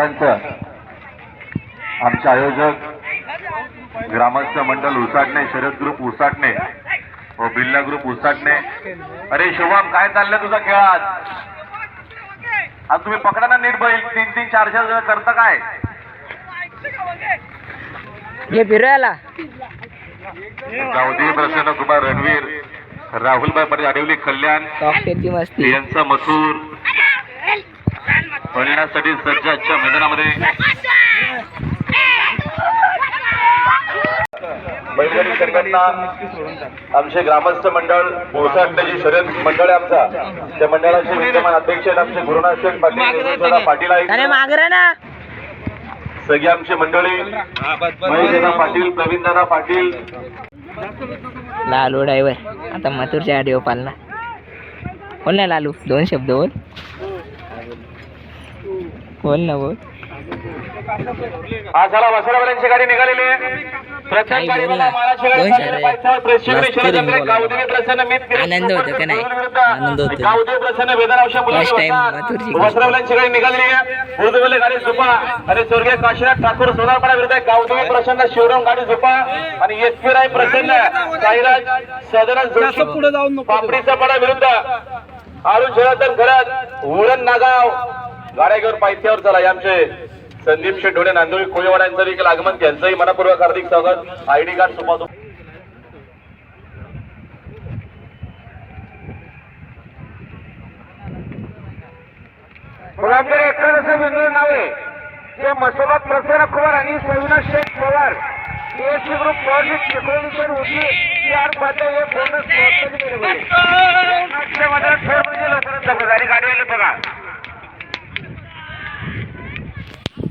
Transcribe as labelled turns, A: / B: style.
A: मालकांचं आमचे आयोजक ग्रामस्थ मंडळ उसाटणे शरद ग्रुप उसाटणे व बिल्ला ग्रुप उसाटणे. अरे शुभम काय चाललंय तुझा खेळात? आज तुम्ही पकडा ना नीट बैल तीन तीन चार चार जण करता काय?
B: हे फिरायला
A: गावदेवी प्रसन्न कुमार रणवीर. राहुलभाई पाटील आडिवली कल्याण. यांचा मसूर. पळण्यासाठी सज्ज आजच्या मैदानामध्ये. बैलगाडी संघटना आमचे ग्रामस्थ मंडळ ओसाटण्याची शर्यत मंडळ आहे आमचा. त्या मंडळाचे विद्यमान अध्यक्ष आहेत आमचे गुरुनाथ शेठ पाटील पाटील आहेत.
B: ना.
A: सगळी आमची मंडळी महेशदादा पाटील प्रवीणदादा पाटील.
B: लालू ड्रायव्हर आता मथुरच्या गाडीवर पालना. बोल ना लालू दोन शब्द बोल. बोल ना बोल
A: हा झाला वसरावाल्यांची गाडी निघालेली. महाराष्ट्र. पायथ्यावर. गावदेवी प्रसन्न मीत किरीट
B: आनंद होतो का नाही?
A: विरुद्ध
B: आनंद होतो.
A: गावदेवी प्रसन्न वेदनावशा
B: First time मथुरची गाडी.
A: गाडी निघालेली आहे उर्दूवाले गाडी झुपा आणि स्वर्गीय काशीनाथ ठाकूर सोनारपाडा विरुद्ध आहे. गावदेवी प्रसन्न शिवराम गाडी झुपा आणि एस पी राय प्रसन्न साईराज सदरन जोशी पापडीचा पडा विरुद्ध आरुण जनार्दन घरात उरण नागाव गाड्या घेऊन पायथ्यावर चला या आमचे संदीप शेटोडे नांदोळी कोळीवाडा यांचं देखील आगमन त्यांचंही मनपूर्वक हार्दिक स्वागत. आयडी कार्ड सुपातो
C: मुलांकडे एकाच असं वेगळं नाव आहे. ते मसोबात प्रसन्न कुमार आणि सविनाश शेख पवार. एसी ग्रुप पॉलिट चिखोलीकर होती ती आठ पात्र हे बोनस जबाबदारी गाडी आली बघा.